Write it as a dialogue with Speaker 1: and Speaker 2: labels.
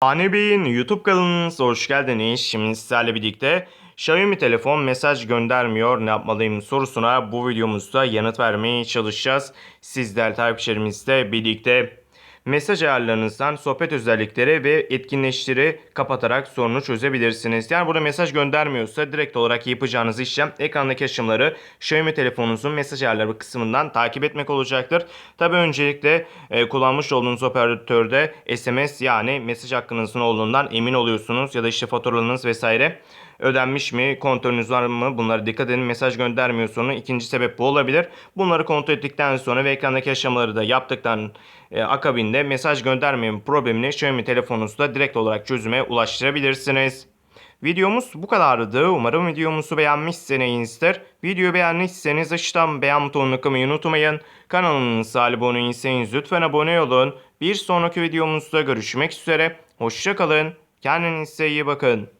Speaker 1: Hane Bey'in YouTube kanalınıza hoş geldiniz. Şimdi sizlerle birlikte Xiaomi telefon mesaj göndermiyor ne yapmalıyım sorusuna bu videomuzda yanıt vermeye çalışacağız. Sizler takipçilerimizle birlikte mesaj ayarlarınızdan sohbet özellikleri ve etkinleştiri kapatarak sorunu çözebilirsiniz. Yani burada mesaj göndermiyorsa direkt olarak yapacağınız işlem ekrandaki aşımları Xiaomi telefonunuzun mesaj ayarları kısmından takip etmek olacaktır. Tabi öncelikle e, kullanmış olduğunuz operatörde SMS yani mesaj hakkınızın olduğundan emin oluyorsunuz ya da işte faturalarınız vesaire ödenmiş mi, kontrolünüz var mı bunlara dikkat edin. Mesaj göndermiyor sonra ikinci sebep bu olabilir. Bunları kontrol ettikten sonra ve ekrandaki aşamaları da yaptıktan e, akabinde mesaj göndermeme problemini Xiaomi telefonunuzda direkt olarak çözüme ulaştırabilirsiniz. Videomuz bu kadardı. Umarım videomuzu beğenmişsinizdir. Videoyu beğenmişseniz aşağıdan beğen butonuna kılmayı unutmayın. Kanalımıza abone değilseniz lütfen abone olun. Bir sonraki videomuzda görüşmek üzere. Hoşçakalın. Kendinize iyi bakın.